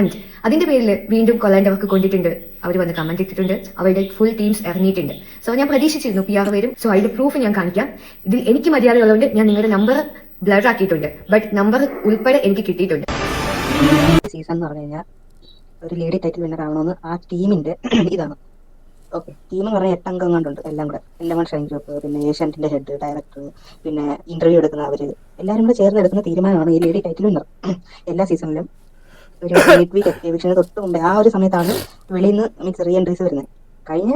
And അതിന്റെ പേരിൽ വീണ്ടും കൊല്ലാന്റെ വർക്ക് കൊണ്ടിട്ടുണ്ട്. അവർ വന്ന് കമന്റ് ഇട്ടിട്ടുണ്ട്. അവരുടെ ഫുൾ ടീംസ് ഇറങ്ങിയിട്ടുണ്ട്. സോ ഞാൻ പ്രതീക്ഷിച്ചിരുന്നു പി ആർ വരും. സോ അതിന്റെ പ്രൂഫ് ഞാൻ കാണിക്കാം. ഇതിൽ എനിക്ക് മര്യാദ ഉള്ളതുകൊണ്ട് ഞാൻ നിങ്ങളുടെ നമ്പർ ബ്ലർ ആക്കിയിട്ടുണ്ട്. ബട്ട് നമ്പർ ഉൾപ്പെടെ എനിക്ക് കിട്ടിയിട്ടുണ്ട്. സീസൺ എന്ന് പറഞ്ഞു കഴിഞ്ഞാൽ ഒരു ലേഡി ടൈറ്റിൽ വിന്നർ ആവണമെന്ന് ആ ടീമിന്റെ ഇതാണ്. ഓക്കെ ടീം എന്ന് പറഞ്ഞാൽ എട്ടംഗം കണ്ടുണ്ട് എല്ലാം കൂടെ. എല്ലാം കൂടെ ഷൈൻ ഗ്രൂപ്പ് പിന്നെ ഏഷ്യാനെറ്റിന്റെ ഹെഡ് ഡയറക്ടർ പിന്നെ ഇന്റർവ്യൂ എടുക്കുന്ന അവർ. എല്ലാവരും കൂടെ ചേർന്ന് എടുക്കുന്ന തീരുമാനമാണ് ഈ ലേഡി ടൈറ്റിൽ വിന്നർ എല്ലാ സീസണിലും ഒരു എയ്റ്റ് വീക്ക് എവിക്ഷന് തൊട്ട് മുമ്പേ ആ ഒരു സമയത്താണ് വെളിയിൽ നിന്ന് മീൻസ് റീ എൻട്രീസ് വരുന്നത്. കഴിഞ്ഞ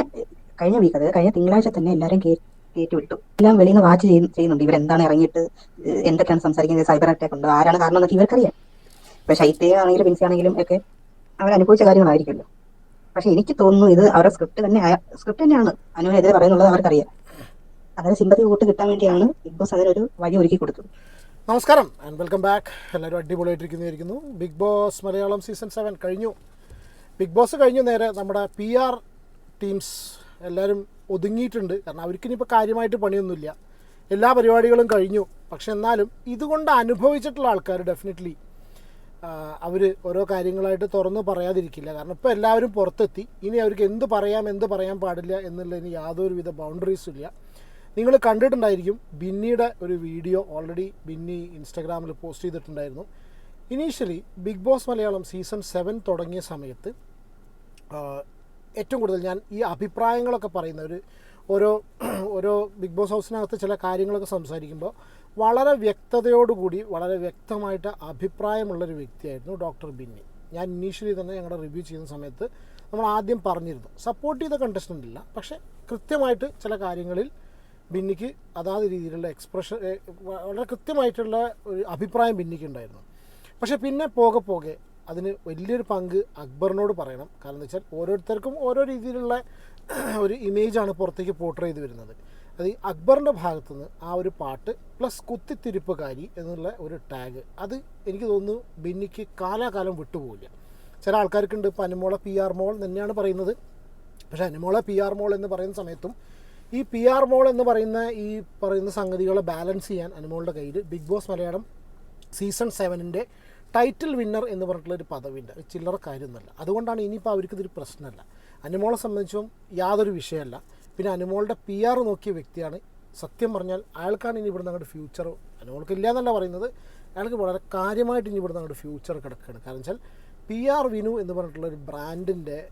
കഴിഞ്ഞ വീക്ക് അതായത് കഴിഞ്ഞ തിങ്കളാഴ്ച തന്നെ എല്ലാവരും കയറ്റി വിട്ടു. എല്ലാം വെളിയിൽ നിന്ന് വാച്ച് ചെയ്യുന്നുണ്ട്. ഇവരെന്താണ് ഇറങ്ങിയിട്ട് എന്തൊക്കെയാണ് സംസാരിക്കുന്നത്? സൈബർ അറ്റാക്ക് ഉണ്ടോ? ആരാണ് കാരണം എന്നൊക്കെ ഇവർക്കറിയാം. ഇപ്പൊ ശൈത്യ ആണെങ്കിലും ഒക്കെ അവർ അനുഭവിച്ച കാര്യങ്ങളായിരിക്കുമല്ലോ. പക്ഷെ എനിക്ക് തോന്നുന്നു ഇത് അവരുടെ സ്ക്രിപ്റ്റ് തന്നെ സ്ക്രിപ്റ്റ് തന്നെയാണ്. അനുവിനെതിരെ പറയുന്നുള്ളത് അവർക്കറിയാം. അതായത് സിമ്പതി വോട്ട് കിട്ടാൻ വേണ്ടിയാണ് ബിഗ് ബോസ് അതിനൊരു വഴി ഒരുക്കി കൊടുത്തത്. നമസ്കാരം ആൻഡ് വെൽക്കം ബാക്ക് എല്ലാവരും അടിപൊളിയായിട്ടിരിക്കുന്നതായിരിക്കുന്നു. Big boss Malayalam season seven കഴിഞ്ഞു. ബിഗ് ബോസ് കഴിഞ്ഞു നേരെ നമ്മുടെ പി ആർ ടീംസ് എല്ലാവരും ഒതുങ്ങിയിട്ടുണ്ട്. കാരണം അവർക്ക് ഇനിയിപ്പോൾ കാര്യമായിട്ട് പണിയൊന്നുമില്ല. എല്ലാ പരിപാടികളും കഴിഞ്ഞു. പക്ഷെ എന്നാലും ഇതുകൊണ്ട് അനുഭവിച്ചിട്ടുള്ള ആൾക്കാർ ഡെഫിനറ്റ്ലി അവർ ഓരോ കാര്യങ്ങളായിട്ട് തുറന്ന് പറയാതിരിക്കില്ല. കാരണം ഇപ്പോൾ എല്ലാവരും പുറത്തെത്തി. ഇനി അവർക്ക് എന്ത് പറയാം എന്ത് പറയാൻ പാടില്ല എന്നുള്ളതിന് യാതൊരുവിധ ബൗണ്ടറീസും ഇല്ല. നിങ്ങൾ കണ്ടിട്ടുണ്ടായിരിക്കും ബിന്നിയുടെ ഒരു വീഡിയോ ഓൾറെഡി ബിന്നി ഇൻസ്റ്റാഗ്രാമിൽ പോസ്റ്റ് ചെയ്തിട്ടുണ്ടായിരുന്നു. Initially big boss Malayalam season seven തുടങ്ങിയ സമയത്ത് ഏറ്റവും കൂടുതൽ ഞാൻ ഈ അഭിപ്രായങ്ങളൊക്കെ പറയുന്ന ഒരു ഓരോ ഓരോ ബിഗ് ബോസ് ഹൗസിനകത്ത് ചില കാര്യങ്ങളൊക്കെ സംസാരിക്കുമ്പോൾ വളരെ വ്യക്തതയോടുകൂടി വളരെ വ്യക്തമായിട്ട് അഭിപ്രായമുള്ളൊരു വ്യക്തിയായിരുന്നു ഡോക്ടർ ബിന്നി. ഞാൻ ഇനീഷ്യലി തന്നെ ഞങ്ങളുടെ റിവ്യൂ ചെയ്യുന്ന സമയത്ത് നമ്മൾ ആദ്യം പറഞ്ഞിരുന്നു. സപ്പോർട്ട് ചെയ്ത കണ്ടസ്റ്റന്റ് ഇല്ല. പക്ഷേ കൃത്യമായിട്ട് ചില കാര്യങ്ങളിൽ ബിന്നിക്ക് അതാത് രീതിയിലുള്ള എക്സ്പ്രഷൻ വളരെ കൃത്യമായിട്ടുള്ള ഒരു അഭിപ്രായം ബിന്നിക്ക് ഉണ്ടായിരുന്നു. പക്ഷെ പിന്നെ പോകെ പോകെ അതിന് വലിയൊരു പങ്ക് അക്ബറിനോട് പറയണം. കാരണം എന്ന് വെച്ചാൽ ഓരോരുത്തർക്കും ഓരോ രീതിയിലുള്ള ഒരു ഇമേജാണ് പുറത്തേക്ക് പോർട്രേ ചെയ്ത് വരുന്നത്. അത് അക്ബറിന്റെ ഭാഗത്തുനിന്ന് ആ ഒരു പാട്ട് പ്ലസ് കുത്തിത്തിരിപ്പുകാരി എന്നുള്ള ഒരു ടാഗ് അത് എനിക്ക് തോന്നുന്നു ബിന്നിക്ക് കാലാകാലം വിട്ടുപോകില്ല ചില ആൾക്കാർക്കുണ്ട് ഇപ്പോൾ അനുമോള പി ആർ മോൾ തന്നെയാണ് പറയുന്നത്. പക്ഷേ അനുമോള പി ആർ മോൾ എന്ന് പറയുന്ന സമയത്തും ഈ പി ആർ മോൾ എന്ന് പറയുന്ന ഈ പറയുന്ന സംഗതികളെ ബാലൻസ് ചെയ്യാൻ അനുമോളുടെ കയ്യിൽ ബിഗ് ബോസ് മലയാളം സീസൺ സെവനിന്റെ ടൈറ്റിൽ വിന്നർ എന്ന് പറഞ്ഞിട്ടുള്ള ഒരു പദവിയുണ്ട്. ചില്ലറ കാര്യമൊന്നുമല്ല. അതുകൊണ്ടാണ് ഇനിയിപ്പോൾ അവർക്ക് ഇതൊരു പ്രശ്നമല്ല. അനുമോളെ സംബന്ധിച്ചും യാതൊരു വിഷയമല്ല. പിന്നെ അനുമോളുടെ പി ആർ നോക്കിയ വ്യക്തിയാണ്. സത്യം പറഞ്ഞാൽ അയാൾക്കാണ് ഇനി ഇവിടുന്ന് അങ്ങോട്ട് ഫ്യൂച്ചർ അനുമോൾക്ക് ഇല്ല എന്നല്ല പറയുന്നത്. അയാൾക്ക് വളരെ കാര്യമായിട്ട് ഇനി ഇവിടുന്ന് അങ്ങോട്ട് ഫ്യൂച്ചർ കിടക്കുകയാണ്. കാരണം വെച്ചാൽ പി ആർ വിനു എന്ന് പറഞ്ഞിട്ടുള്ള ഒരു ബ്രാൻഡിന്റെ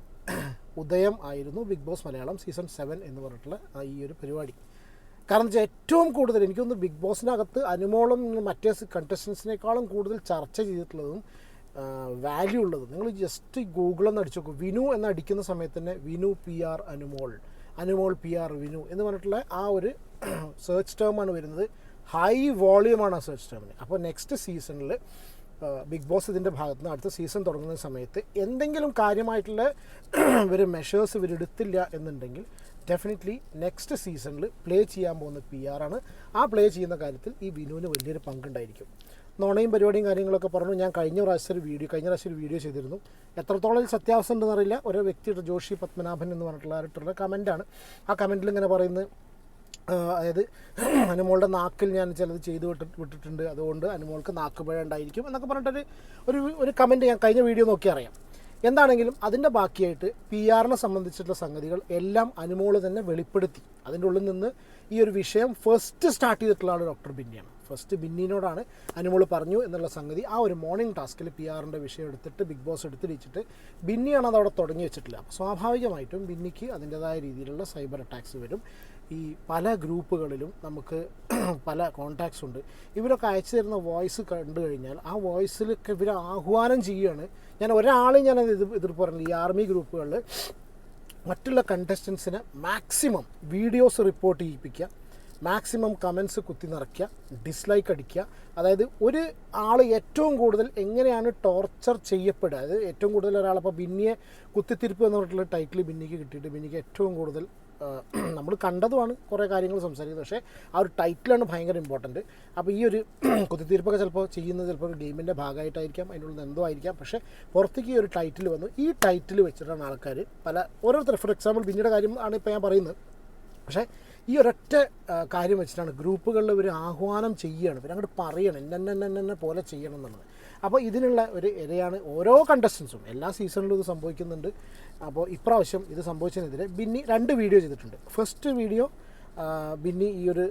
ഉദയം ആയിരുന്നു big boss Malayalam season seven എന്ന് പറഞ്ഞിട്ടുള്ള ഈ ഒരു പരിപാടി. കാരണം വെച്ചാൽ ഏറ്റവും കൂടുതൽ എനിക്കൊന്ന് ബിഗ് ബോസിനകത്ത് അനുമോളം മറ്റേ കണ്ടസ്റ്റൻസിനേക്കാളും കൂടുതൽ ചർച്ച ചെയ്തിട്ടുള്ളതും വാല്യൂ ഉള്ളതും. നിങ്ങൾ ജസ്റ്റ് ഗൂഗിളൊന്ന് അടിച്ചു നോക്കും. വിനു എന്ന് അടിക്കുന്ന സമയത്ത് തന്നെ Vinu P R Anumol. Anumol P R Vinu എന്ന് പറഞ്ഞിട്ടുള്ള ആ ഒരു സെർച്ച് ടേമാണ് വരുന്നത്. ഹൈ വോളിയമാണ് ആ സെർച്ച് ടേമിന് അപ്പോൾ നെക്സ്റ്റ് സീസണിൽ ബിഗ് ബോസ് ഇതിന്റെ ഭാഗത്ത് നിന്ന് അടുത്ത സീസൺ തുടങ്ങുന്ന സമയത്ത് എന്തെങ്കിലും കാര്യമായിട്ടുള്ള ഇവർ മെഷേഴ്സ് ഇവരെടുത്തില്ല എന്നുണ്ടെങ്കിൽ ഡെഫിനറ്റ്ലി നെക്സ്റ്റ് സീസണിൽ പ്ലേ ചെയ്യാൻ പോകുന്ന പി ആറാണ് ആ പ്ലേ ചെയ്യുന്ന കാര്യത്തിൽ ഈ വിനുവിന് വലിയൊരു പങ്കുണ്ടായിരിക്കും. നോണയും പരിപാടിയും കാര്യങ്ങളൊക്കെ പറഞ്ഞു. ഞാൻ കഴിഞ്ഞ പ്രാവശ്യം ഒരു വീഡിയോ കഴിഞ്ഞ പ്രാവശ്യം ഒരു വീഡിയോ ചെയ്തിരുന്നു. എത്രത്തോളം സത്യാവസ്ഥ ഉണ്ടെന്നറിയില്ല ഒരു വ്യക്തിയുടെ ജോഷി പത്മനാഭൻ എന്ന് പറഞ്ഞിട്ടുള്ള കമന്റാണ് ആ കമന്റിൽ ഇങ്ങനെ പറയുന്നത് അതായത് അനുമോളുടെ നാക്കിൽ ഞാൻ ചിലത് ചെയ്ത് വിട്ടി വിട്ടിട്ടുണ്ട്. അതുകൊണ്ട് അനുമോൾക്ക് നാക്ക് ഉണ്ടായിരിക്കും എന്നൊക്കെ പറഞ്ഞിട്ടൊരു ഒരു ഒരു കമന്റ് ഞാൻ കഴിഞ്ഞ വീഡിയോ നോക്കി അറിയാം. എന്താണെങ്കിലും അതിന്റെ ബാക്കിയായിട്ട് പി ആറിനെ സംബന്ധിച്ചിട്ടുള്ള സംഗതികൾ എല്ലാം അനുമോൾ തന്നെ വെളിപ്പെടുത്തി. അതിന്റെ ഉള്ളിൽ നിന്ന് ഈ ഒരു വിഷയം ഫസ്റ്റ് സ്റ്റാർട്ട് ചെയ്തിട്ടുള്ള ആൾ ഡോക്ടർ ബിന്നിയാണ്. ഫസ്റ്റ് ബിന്നിനോടാണ് അനുമോൾ പറഞ്ഞു എന്നുള്ള സംഗതി ആ ഒരു മോർണിംഗ് ടാസ്കിൽ പി ആറിന്റെ വിഷയം എടുത്തിട്ട് ബിഗ് ബോസ് എടുത്തിടിച്ചിട്ട് ബിന്നിയാണ് അത് അവിടെ തുടങ്ങി വെച്ചിട്ടില്ല സ്വാഭാവികമായിട്ടും ബിന്നിക്ക് അതിന്റെതായ രീതിയിലുള്ള സൈബർ അറ്റാക്സ് വരും. ഈ പല ഗ്രൂപ്പുകളിലും നമുക്ക് പല കോണ്ടാക്ട്സ് ഉണ്ട്. ഇവരൊക്കെ അയച്ചു തരുന്ന വോയിസ് കണ്ടു കഴിഞ്ഞാൽ ആ വോയിസിലൊക്കെ ഇവർ ആഹ്വാനം ചെയ്യുകയാണ്. ഞാൻ ഒരാളെ ഞാൻ ഇത് എതിർപ്പ് പറഞ്ഞില്ല. ഈ ആർമി ഗ്രൂപ്പുകളിൽ മറ്റുള്ള കണ്ടസ്റ്റൻസിനെ മാക്സിമം വീഡിയോസ് റിപ്പോർട്ട് ചെയ്യിപ്പിക്കുക മാക്സിമം കമൻസ് കുത്തി നിറയ്ക്കുക ഡിസ്ലൈക്ക് അടിക്കുക. അതായത് ഒരു ആൾ ഏറ്റവും കൂടുതൽ എങ്ങനെയാണ് ടോർച്ചർ ചെയ്യപ്പെടുക? അതായത് ഏറ്റവും കൂടുതൽ ഒരാളപ്പോൾ ബിന്നിയെ കുത്തിത്തിരിപ്പ് എന്ന് പറഞ്ഞിട്ടുള്ള ടൈറ്റിൽ ബിന്നിക്ക് കിട്ടിയിട്ട് ബിന്നിക്ക് ഏറ്റവും കൂടുതൽ നമ്മൾ കണ്ടതുമാണ് കുറേ കാര്യങ്ങൾ സംസാരിക്കുന്നത്. പക്ഷേ ആ ഒരു ടൈറ്റിലാണ് ഭയങ്കര ഇമ്പോർട്ടന്റ് അപ്പോൾ ഈ ഒരു കുത്തിത്തീർപ്പൊക്കെ ചിലപ്പോൾ ചെയ്യുന്നത് ചിലപ്പോൾ ഒരു ഗെയിമിന്റെ ഭാഗമായിട്ടായിരിക്കാം അതിനുള്ളിൽ എന്തോ ആയിരിക്കാം. പക്ഷേ പുറത്തേക്ക് ഈ ഒരു ടൈറ്റിൽ വന്നു. ഈ ടൈറ്റിൽ വെച്ചിട്ടാണ് ആൾക്കാർ പല ഓരോരുത്തർ. ഫോർ എക്സാമ്പിൾ പിന്നീട് കാര്യം ആണ് ഇപ്പോൾ ഞാൻ പറയുന്നത്. പക്ഷേ ഈ ഒരൊറ്റ കാര്യം വെച്ചിട്ടാണ് ഗ്രൂപ്പുകളിൽ ഒരു ആഹ്വാനം ചെയ്യുകയാണ് ഇവർ അങ്ങോട്ട് പറയണം എന്നെ എന്നെ എന്നെ പോലെ ചെയ്യണം എന്നുള്ളത്. അപ്പോൾ ഇതിനുള്ള ഒരു ഇരയാണ് ഓരോ കണ്ടസ്റ്റൻസും എല്ലാ സീസണിലും ഇത് സംഭവിക്കുന്നുണ്ട്. അപ്പോൾ ഇപ്രാവശ്യം ഇത് സംഭവിച്ചതിനെതിരെ ബിന്നി രണ്ട് വീഡിയോ ചെയ്തിട്ടുണ്ട്. ഫസ്റ്റ് വീഡിയോ ബിന്നി ഈ ഒരു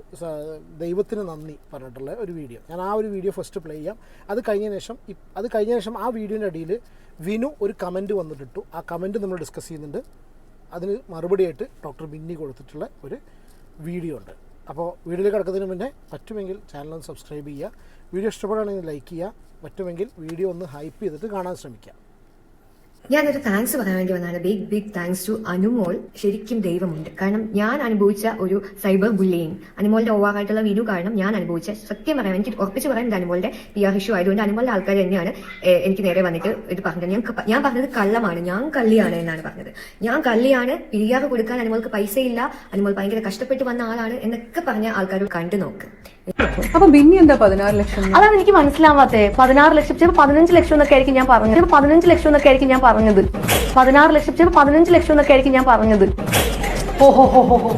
ദൈവത്തിന് നന്ദി പറഞ്ഞിട്ടുള്ള ഒരു വീഡിയോ ഞാൻ ആ ഒരു വീഡിയോ ഫസ്റ്റ് പ്ലേ ചെയ്യാം. അത് കഴിഞ്ഞ ശേഷം അത് കഴിഞ്ഞ ശേഷം ആ വീഡിയോന്റെ അടിയിൽ വിനു ഒരു കമന്റ് വന്നിട്ടിട്ടു. ആ കമന്റ് നമ്മൾ ഡിസ്കസ് ചെയ്യുന്നുണ്ട്. അതിന് മറുപടിയായിട്ട് ഡോക്ടർ ബിന്നി കൊടുത്തിട്ടുള്ള ഒരു വീഡിയോ ഉണ്ട്. അപ്പോൾ വീഡിയോയിൽ കിടക്കുന്നതിന് മുന്നേ പറ്റുമെങ്കിൽ ചാനൽ ഒന്ന് സബ്സ്ക്രൈബ് ചെയ്യുക. വീഡിയോ ഇഷ്ടപ്പെടുകയാണെങ്കിൽ ലൈക്ക് ചെയ്യുക. പറ്റുമെങ്കിൽ വീഡിയോ ഒന്ന് ഹൈപ്പ് ചെയ്തിട്ട് കാണാൻ ശ്രമിക്കുക. ഞാനൊരു താങ്ക്സ് പറയാൻ വേണ്ടി വന്നാണ് big big thanks to Anumol. ശരിക്കും ദൈവമുണ്ട്. കാരണം ഞാൻ അനുഭവിച്ച ഒരു സൈബർ ബുള്ളിയിങ് അനുമോളുടെ ഓവാറായിട്ടുള്ള വീഡിയോ കാരണം ഞാൻ അനുഭവിച്ച സത്യം പറയാൻ എനിക്ക് ഉറപ്പിച്ച് പറയാൻ ഇത് അനുമോളുടെ പി ആർ ഇഷ്യൂ ആയതുകൊണ്ട് അനുമോളുടെ ആൾക്കാർ തന്നെയാണ് എനിക്ക് നേരെ വന്നിട്ട് ഇത് പറഞ്ഞത്. ഞാൻ ഞാൻ പറഞ്ഞത് കള്ളമാണ്. ഞാൻ കള്ളിയാണ് എന്നാണ് പറഞ്ഞത്. ഞാൻ കള്ളിയാണ്. പി ആർ കൊടുക്കാൻ അനുമോൾക്ക് പൈസയില്ല. അനുമോൾ ഭയങ്കര കഷ്ടപ്പെട്ട് വന്ന ആളാണ് എന്നൊക്കെ പറഞ്ഞ ആൾക്കാർ കണ്ടു നോക്ക് അപ്പൊ ബിന്നി എന്താ പതിനാറ് ലക്ഷം? അതാണ് എനിക്ക് മനസ്സിലാവാത്തേ. പതിനാറ് ലക്ഷം ചിലപ്പോൾ പതിനഞ്ച് ലക്ഷം എന്നൊക്കെ ആയിരിക്കും ഞാൻ പറഞ്ഞത്. ചിലപ്പോൾ പതിനഞ്ച് ലക്ഷം എന്നൊക്കെ ആയിരിക്കും ഞാൻ പറഞ്ഞത്. പതിനാറ് ലക്ഷം ചിലപ്പോൾ പതിനഞ്ച് ലക്ഷം എന്നൊക്കെ ആയിരിക്കും ഞാൻ പറഞ്ഞത്. ഓഹോ ഹോ ഹോ ഹോ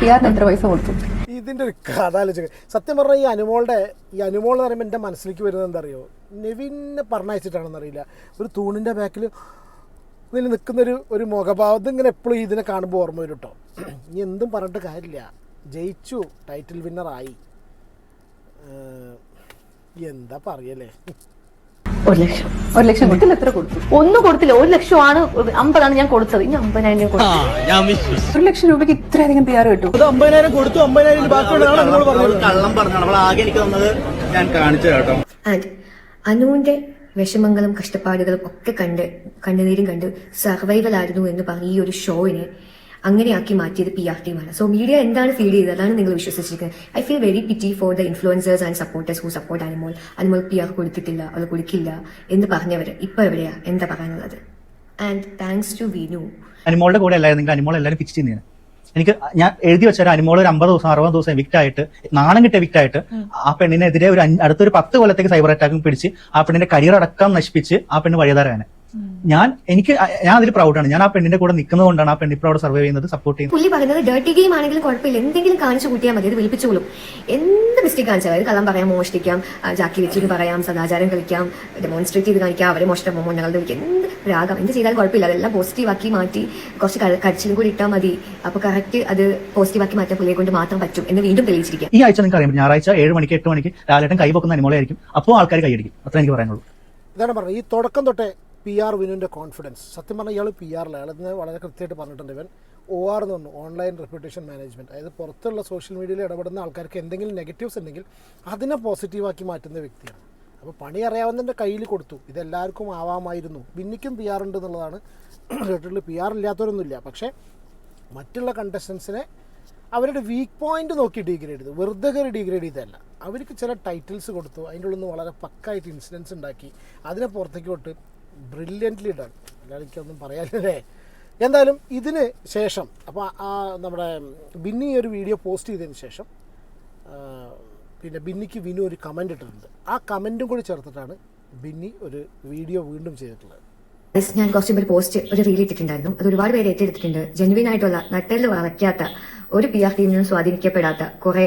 പി ആറിന് എത്ര പൈസ കൊടുത്തു? ഇതിന്റെ ഒരു കഥ ആലോചിക്കുക സത്യം പറഞ്ഞാൽ ഈ അനുമോളുടെ ഈ അനുമോൾ എന്ന് പറയുമ്പോൾ എന്റെ മനസ്സിലേക്ക് വരുന്നത് എന്താ അറിയോ നെവിനെ പറഞ്ഞയച്ചിട്ടാണെന്ന് അറിയില്ല ഒരു തൂണിന്റെ ബാക്കിൽ ഇതിൽ നിൽക്കുന്നൊരു ഒരു മുഖഭാവം. ഇതിങ്ങനെ എപ്പോഴും ഇതിനെ കാണുമ്പോൾ ഓർമ്മ വരും കേട്ടോ ഇനി എന്തും പറഞ്ഞിട്ട് കാര്യമില്ല. ജയിച്ചു ടൈറ്റിൽ വിന്നറായി എന്താ പറയല്ലേ ഒരു ലക്ഷം ഒരു ലക്ഷം കൊടുത്തില്ല എത്ര കൊടുത്തു? ഒന്നും കൊടുത്തില്ല ഒരു ലക്ഷമാണ് അമ്പതാണ് ഞാൻ കൊടുത്തത്. ഇനി അമ്പതിനായിരം ഞാൻ കൊടുത്തു. ഒരു ലക്ഷം രൂപയ്ക്ക് ഇത്രയധികം പി ആർ കിട്ടും അമ്പതിനായിരം കൊടുത്തു അമ്പതിനായിരം കള്ളം പറഞ്ഞു ആകെ എനിക്ക് തന്നത് ഞാൻ കാണിച്ചു കേട്ടോ. ആൻഡ് അനുവിന്റെ വിഷമങ്ങളും കഷ്ടപ്പാടുകളും ഒക്കെ കണ്ട് കണ്ണുനീരും കണ്ട് സർവൈവൽ ആയിരുന്നു എന്ന് പറഞ്ഞ ഈ ഒരു ഷോയിനെ അങ്ങനെയാക്കി മാറ്റിയത് പി ആർ ടീമാണ് സോ മീഡിയ എന്താണ് ഫീൽ ചെയ്തത്? അതാണ് നിങ്ങൾ വിശ്വസിച്ചിരിക്കുന്നത്. I feel very pity for the influencers and supporters who support Animol Animol P R കൊടുത്തിട്ടില്ല അവൾ കൊടുക്കില്ല എന്ന് പറഞ്ഞവർ ഇപ്പൊ എവിടെയാ? എന്താ പറയാനുള്ളത്? ആൻഡ് താങ്ക്സ് ടു വിനു അനിമോളുടെ കൂടെ അല്ലായിരുന്നെങ്കിൽ അനിമോൾ എല്ലാവരും പിച്ച് ചെയ്യുന്നത് എനിക്ക് ഞാൻ എഴുതി വെച്ച ഒരു അനിമോൾ ഒരു അമ്പത് ദിവസം അറുപത് ദിവസം എവിക്റ്റ് ആയിട്ട് നാണം കിട്ടിയ എവിക്റ്റ് ആയിട്ട് ആ പെണ്ണിനെതിരെ ഒരു അടുത്തൊരു പത്ത് കൊല്ലത്തേക്ക് സൈബർ അറ്റാക്കും പിടിച്ച് ആ പെണ്ണിന്റെ കരിയർ അടക്കം നശിപ്പിച്ച് ആ പെണ്ണ് വഴിതാരാണ് ഞാൻ എനിക്ക് ഞാൻ അതിൽ പ്രൗഡാണ് ഞാൻ ആ പെണ്ണിന്റെ കൂടെ നിൽക്കുന്നത് കൊണ്ടാണ് ആ പെണ്ണി ഇപ്പോൾ അവിടെ സർവൈവ് ചെയ്യുന്നത് സപ്പോർട്ട് ചെയ്യുന്നത്. പുള്ളി പറയുന്നത് ഡേർട്ടി ഗെയിം ആണെങ്കിലും കുഴപ്പമില്ല. എന്തെങ്കിലും കാണിച്ചു കൂട്ടിയാൽ മതി. അത് വിളിപ്പിച്ചോളും എന്ത് മിസ്റ്റേക്ക് കാണിച്ചാൽ അതായത് കള്ളം പറയാം മോഷ്ടിക്കാം ജാക്കി വെച്ചിട്ട് പറയാം സദാചാരം കളിക്കാം ഡെമോൺസ്ട്രേറ്റ് ചെയ്ത് കാണിക്കാം അവരെ മോഷ്ടം ഞങ്ങൾ വിളിക്കാം എന്ത് രാഗം എന്ത് ചെയ്താലും കുഴപ്പമില്ല. അതെല്ലാം പോസിറ്റീവ് ആക്കി മാറ്റി കുറച്ച് കടിച്ചിലും കരച്ചിലും കൂടി ഇട്ടാൽ മതി. അപ്പൊ കറക്റ്റ് അത് പോസിറ്റീവ് ആക്കി മാറ്റാൻ പുള്ളിയെ കൊണ്ട് മാത്രം പറ്റും എന്ന് വീണ്ടും തെളിയിച്ചിരിക്കാം. ഈ ആഴ്ച നിങ്ങൾക്ക് അറിയാം. ഞായറാഴ്ച ഏഴ് മണിക്ക് എട്ട് മണിക്ക് ലാലേട്ടൻ കൈ പൊക്കുന്ന അനിമോളെ ആയിരിക്കും അപ്പോൾ ആൾക്കാർ കൈയടിക്കും. അത്ര എനിക്ക് പറയാനുള്ളൂ. ഇതാണ് പറഞ്ഞത്. ഈ തുടക്കം തൊട്ടേ പി ആർ വിനുവിന്റെ കോൺഫിഡൻസ് സത്യം പറഞ്ഞാൽ ഇയാൾ പി അയാൾ ഇതിനെ വളരെ കൃത്യമായിട്ട് പറഞ്ഞിട്ടുണ്ട് ഇവൻ ഒ ആർ എന്ന് പറഞ്ഞു ഓൺലൈൻ റെപ്യൂട്ടേഷൻ മാനേജ്മെന്റ് അതായത് പുറത്തുള്ള സോഷ്യൽ മീഡിയയിൽ ഇടപെടുന്ന ആൾക്കാർക്ക് എന്തെങ്കിലും നെഗറ്റീവ്സ് ഉണ്ടെങ്കിൽ അതിനെ പോസിറ്റീവാക്കി മാറ്റുന്ന വ്യക്തിയാണ്. അപ്പോൾ പണി അറിയാവുന്നതിന്റെ കയ്യിൽ കൊടുത്തു. ഇതെല്ലാവർക്കും ആവാമായിരുന്നു. ബിന്നിക്കും പി ആർ ഉണ്ട് എന്നുള്ളതാണ് കേട്ടിട്ടുള്ളത് പി ആർ ഇല്ലാത്തവരൊന്നുമില്ല. പക്ഷേ മറ്റുള്ള കണ്ടസ്റ്റൻസിനെ അവരുടെ വീക്ക് പോയിന്റ് നോക്കി ഡിഗ്രേഡ് ചെയ്തു. വെറുതെ കയറി ഡിഗ്രേഡ് ചെയ്തതല്ല. അവർക്ക് ചില ടൈറ്റിൽസ് കൊടുത്തു. അതിന്റെ ഉള്ളിൽ നിന്ന് വളരെ പക്കായിട്ട് ഇൻസിഡൻസ് ഉണ്ടാക്കി. അതിനെ പുറത്തേക്ക് വിട്ട് ബ്രില്യന്റ്ലി ഡൺ അല്ലാതെ എനിക്കൊന്നും പറയാനില്ലേ? എന്തായാലും ഇതിന് ശേഷം അപ്പോൾ ആ നമ്മുടെ ബിന്നി ഒരു വീഡിയോ പോസ്റ്റ് ചെയ്തതിന് ശേഷം പിന്നെ ബിന്നിക്ക് വിനു ഒരു കമന്റ് ഇട്ടിട്ടുണ്ട്. ആ കമന്റും കൂടി ചേർത്തിട്ടാണ് ബിന്നി ഒരു വീഡിയോ വീണ്ടും ചെയ്തിട്ടുള്ളത്. ഞാൻ കുറച്ച് മുമ്പ് പോസ്റ്റ് ഒരു റീൽ ഇട്ടിട്ടുണ്ടായിരുന്നു. അത് ഒരുപാട് പേര് ഏറ്റെടുത്തിട്ടുണ്ട്. ജെനുവിൻ ആയിട്ടുള്ള നട്ടലിൽ വളയ്ക്കാത്ത ഒരു പി ആർ ടീമിനും സ്വാധീനിക്കപ്പെടാത്ത കുറെ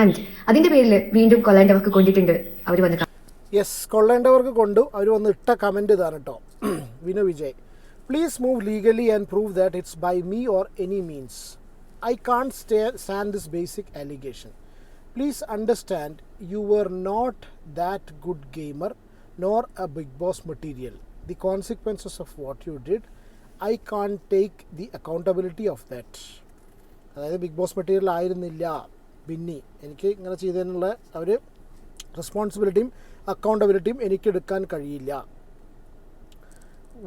ആൻഡ് അതിന്റെ പേരിൽ വീണ്ടും കൊല്ലേണ്ടവർക്ക് കൊണ്ടിട്ടുണ്ട്. അവർ വന്ന് യെസ് കൊള്ളേണ്ടവർക്ക് കൊണ്ടു. അവർ വന്ന് ഇട്ട കമന്റ് ഇതാണ് കേട്ടോ Vinu Vijay. Please move legally and prove that it's by me or any means I can't stay stand this basic allegation please understand you were not that good gamer nor a big boss material the consequences of what you did I can't take the accountability of that അതായത് big boss material ആയിരുന്നില്ല. ബിന്നി എനിക്ക് ഇങ്ങനെ ചെയ്തതിനുള്ള അവർ റെസ്പോൺസിബിലിറ്റിയും അക്കൗണ്ടബിലിറ്റിയും എനിക്കെടുക്കാൻ കഴിയില്ല.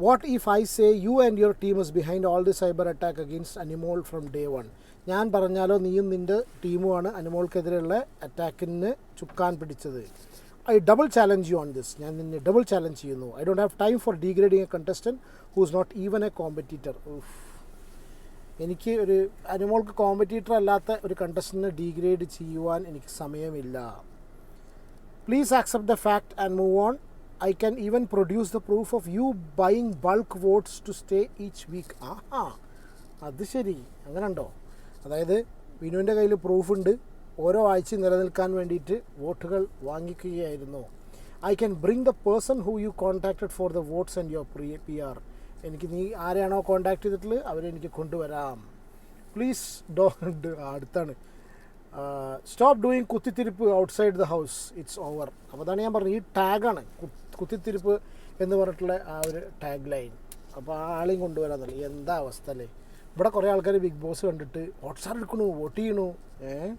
What if I say you and your team is behind all the cyber attack against Animol from day one ഞാൻ പറഞ്ഞാലോ നീയും നിന്റെ ടീമുമാണ് അനിമോൾക്കെതിരെയുള്ള അറ്റാക്കിന് ചുക്കാൻ പിടിച്ചത്. I double challenge you on this ഞാൻ നിന്നെ ഡബിൾ ചാലഞ്ച് ചെയ്യുന്നു. I don't have time for degrading a contestant who's not even a competitor എനിക്ക് ഒരു അനിമോൾക്ക് കോമ്പറ്റീറ്റർ അല്ലാത്ത ഒരു കണ്ടസ്റ്റന്റിനെ ഡീഗ്രേഡ് ചെയ്യുവാൻ എനിക്ക് സമയമില്ല. Please accept the fact and move on I can even produce the proof of you buying bulk votes to stay each week ആഹാ അത് ശരി. അങ്ങനെ ഉണ്ടോ? അതായത് വിനുവിന്റെ കയ്യിൽ പ്രൂഫുണ്ട് ഓരോ ആഴ്ചയും നിലനിൽക്കാൻ വേണ്ടിയിട്ട് വോട്ടുകൾ വാങ്ങിക്കുകയായിരുന്നു. I can bring the person who you contacted for the votes and your pre P R എനിക്ക് നീ ആരെയാണോ കോണ്ടാക്ട് ചെയ്തിട്ടുള്ളത് അവരെ എനിക്ക് കൊണ്ടുവരാം. പ്ലീസ് ഡോ അടുത്താണ്. Stop doing കുത്തിത്തിരിപ്പ് outside the house it's over അപ്പോൾ അതാണ് ഞാൻ പറഞ്ഞത്. ഈ ടാഗാണ് കുത്തിത്തിരിപ്പ് എന്ന് പറഞ്ഞിട്ടുള്ള ആ ഒരു ടാഗ് ലൈൻ അപ്പോൾ ആ ആളെയും കൊണ്ടുവരാന്നല്ല എന്താ അവസ്ഥ അല്ലേ? ഇവിടെ കുറേ ആൾക്കാർ ബിഗ് ബോസ് കണ്ടിട്ട് വാട്സാപ്പ് എടുക്കണു? വോട്ട് ചെയ്യണു? ഏഹ്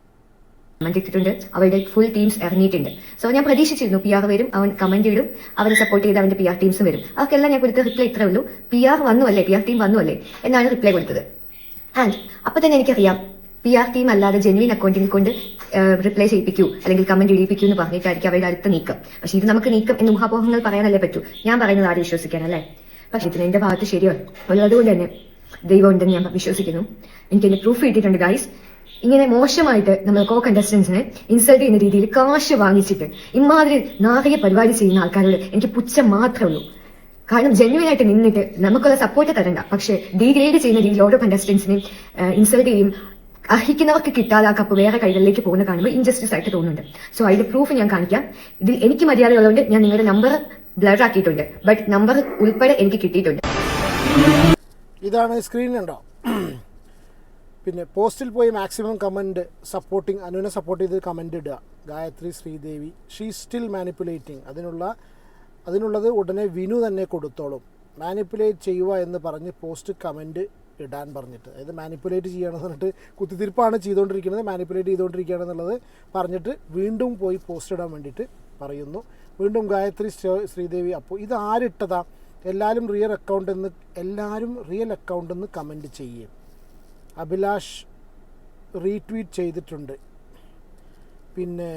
കമന്റ് ഇട്ടിട്ടുണ്ട്. അവരുടെ ഫുൾ ടീംസ് ഇറങ്ങിയിട്ടുണ്ട്. സോ ഞാൻ പ്രതീക്ഷിച്ചിരുന്നു പി ആർ വരും അവൻ കമന്റ് ഇടും അവരെ സപ്പോർട്ട് ചെയ്ത് അവന്റെ പി ആർ ടീംസ് വരും. അവർക്കെല്ലാം ഞാൻ കൊടുത്ത റിപ്ലൈ ഇത്രേ ഉള്ളൂ. പി ആർ വന്നു അല്ലേ പി ആർ ടീം വന്നു അല്ലേ എന്നാണ് റിപ്ലൈ കൊടുത്തത്. ആൻഡ് അപ്പൊ തന്നെ എനിക്കറിയാം പി ആർ ടീം അല്ലാതെ ജെനുവിൻ അക്കൗണ്ടിൽ കൊണ്ട് റിപ്ലൈ ചെയ്യിപ്പിക്കൂ അല്ലെങ്കിൽ കമന്റ് എഴുതിപ്പിക്കൂ എന്ന് പറഞ്ഞിട്ടായിരിക്കും അവരുടെ അടുത്ത നീക്കം. പക്ഷെ ഇത് നമുക്ക് നീക്കം എന്ന് ഊഹാപോഹങ്ങൾ പറയാനല്ലേ പറ്റൂ. ഞാൻ പറയുന്നത് ആരും വിശ്വസിക്കാനല്ലേ പക്ഷെ ഇതിന് എന്റെ ഭാഗത്ത് ശരിയാണ്. അതുകൊണ്ട് തന്നെ ദൈവം ഉണ്ടെന്ന് ഞാൻ വിശ്വസിക്കുന്നു. എനിക്ക് എന്റെ പ്രൂഫ് കിട്ടിയിട്ടുണ്ട് ഗൈസ് ഇങ്ങനെ മോശമായിട്ട് നമ്മൾ കോ കണ്ടസ്റ്റൻസിനെ ഇൻസൾട്ട് ചെയ്യുന്ന രീതിയിൽ കാശ് വാങ്ങിച്ചിട്ട് ഇമാതിരി നാറിയ പരിപാടി ചെയ്യുന്ന ആൾക്കാരോട് എനിക്ക് പുച്ഛം മാത്രമേ ഉള്ളൂ. കാരണം ജെന്യുവൻ ആയിട്ട് നിന്നിട്ട് നമുക്കുള്ള സപ്പോർട്ട് തരണ്ട. പക്ഷെ ഡീഗ്രേഡ് ചെയ്യുന്ന രീതിയിൽ ഓരോ കണ്ടസ്റ്റൻസിനെയും ഇൻസൾട്ട് ചെയ്യും. അർഹിക്കുന്നവർക്ക് കിട്ടാതെ ആ കപ്പ് വേറെ കൈകളിലേക്ക് പോകുന്ന കാണുമ്പോൾ ഇൻജസ്റ്റിസ് ആയിട്ട് തോന്നുന്നുണ്ട്. സോ അതിന്റെ പ്രൂഫ് ഞാൻ കാണിക്കാം. ഇതിൽ എനിക്ക് മര്യാദ ഉള്ളതുകൊണ്ട് ഞാൻ നിങ്ങളുടെ നമ്പർ ബ്ലർ ആക്കിയിട്ടുണ്ട്. ബട്ട് നമ്പർ ഉൾപ്പെടെ എനിക്ക് കിട്ടിയിട്ടുണ്ട്. ഇതാണ് സ്ക്രീനുണ്ടോ പിന്നെ പോസ്റ്റിൽ പോയി മാക്സിമം കമന്റ് സപ്പോർട്ടിങ് അനുവിനെ സപ്പോർട്ട് ചെയ്ത് കമന്റ് ഇടുക. Gayathri Sridevi she still manipulating അതിനുള്ള അതിനുള്ളത് ഉടനെ വിനു തന്നെ കൊടുത്തോളും. മാനിപ്പുലേറ്റ് ചെയ്യുക എന്ന് പറഞ്ഞ് പോസ്റ്റ് കമന്റ് ഇടാൻ പറഞ്ഞിട്ട്. അതായത് മാനിപ്പുലേറ്റ് ചെയ്യണമെന്ന് പറഞ്ഞിട്ട് കുത്തിത്തിരിപ്പാണ് ചെയ്തുകൊണ്ടിരിക്കുന്നത്. മാനിപ്പുലേറ്റ് ചെയ്തുകൊണ്ടിരിക്കുകയാണെന്നുള്ളത് പറഞ്ഞിട്ട് വീണ്ടും പോയി പോസ്റ്റ് ഇടാൻ വേണ്ടിയിട്ട് പറയുന്നു. വീണ്ടും ഗായത്രി ശ്രീദേവി. അപ്പോൾ ഇത് ആരിട്ടതാ? എല്ലാവരും റിയൽ അക്കൗണ്ട് എന്ന് എല്ലാവരും റിയൽ അക്കൗണ്ട് എന്ന് കമന്റ് ചെയ്യും. അഭിലാഷ് റീട്വീറ്റ് ചെയ്തിട്ടുണ്ട്. പിന്നെ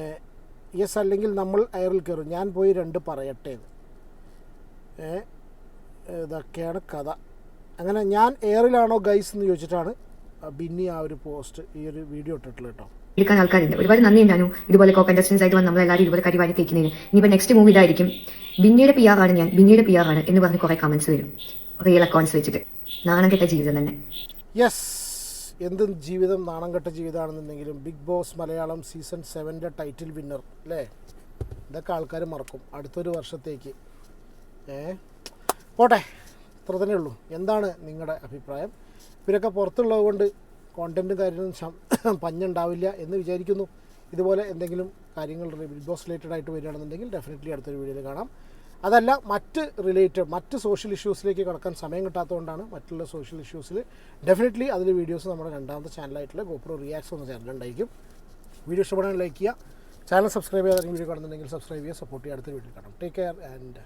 യെസ് അല്ലെങ്കിൽ നമ്മൾ അയറിൽ കയറും. ഞാൻ പോയി രണ്ട് പറയട്ടെ എന്ന്. ഇതൊക്കെയാണ് കഥ. അങ്ങനെ ഞാൻ എയറിലാണോ ഗൈസ് എന്ന് ചോദിച്ചിട്ടാണ് ബിന്നി ആ ഒരു പോസ്റ്റ് ഈ ഒരു വീഡിയോ ഇട്ടിട്ടുള്ളത് കേട്ടോ. എടുക്കാൻ ആൾക്കാരുണ്ട്. ഒരുപാട് നന്ദി ഉണ്ടായിരുന്നു ഇതുപോലെ കോ കണ്ടസ്റ്റൻസ് ആയിട്ട് വന്ന് നമ്മളെല്ലാവരും ഇതുപോലെ കരിവാരി തേക്കുന്നതിന് ഇനിയിപ്പോൾ നെക്സ്റ്റ് മൂവി ഇതായിരിക്കും. ബിന്നിയുടെ പി ആണ് ഞാൻ. ബിന്നിയുടെ പി ആണ് എന്ന് പറഞ്ഞ് കുറേ കമൻസ് വരും. റിയൽ അക്കൗണ്ട്സ് വെച്ചിട്ട്. നാണം കെട്ട ജീവിതം തന്നെ. യെസ് എന്ത് ജീവിതം നാണം കെട്ട ജീവിതമാണെന്നുണ്ടെങ്കിലും ബിഗ് ബോസ് മലയാളം സീസൺ സെവന്റെ ടൈറ്റിൽ വിന്നർ അല്ലേ ഇതൊക്കെ ആൾക്കാർ മറക്കും. അടുത്തൊരു വർഷത്തേക്ക്. ഏ? പോട്ടെ. ഇത്ര തന്നെ ഉള്ളൂ. എന്താണ് നിങ്ങളുടെ അഭിപ്രായം? ഇവരൊക്കെ പുറത്തുള്ളത് കൊണ്ട് കോണ്ടന്റും കാര്യങ്ങളും പഞ്ഞുണ്ടാവില്ല എന്ന് വിചാരിക്കുന്നു. ഇതുപോലെ എന്തെങ്കിലും കാര്യങ്ങൾ ബിഗ് ബോസ് റിലേറ്റഡ് ആയിട്ട് വരികയാണെന്നുണ്ടെങ്കിൽ ഡെഫിനറ്റ്ലി അടുത്തൊരു വീഡിയോയിൽ കാണാം. അതല്ല മറ്റ് റിലേറ്റഡ് മറ്റ് സോഷ്യൽ ഇഷ്യൂസിലേക്ക് കടക്കാൻ സമയം കിട്ടാത്തതുകൊണ്ടാണ് മറ്റുള്ള സോഷ്യൽ ഇഷ്യൂസിൽ ഡെഫിനറ്റ്ലി അതിൽ വീഡിയോസ് നമ്മുടെ രണ്ടാമത്തെ ചാനലായിട്ടുള്ള ഗോപ്രോ റിയാക്സ് എന്ന ചാനലുണ്ടായിരിക്കും വീഡിയോ ഇഷ്ടപ്പെടാൻ ലൈക്ക് ചെയ്യുക. ചാനൽ സബ്സ്ക്രൈബ് ചെയ്യാതെ വീഡിയോ കാണുന്നുണ്ടെങ്കിൽ സബ്സ്ക്രൈബ് ചെയ്യുക സപ്പോർട്ട് ചെയ്യുക. അടുത്ത വീഡിയോ കാണാം. Take care and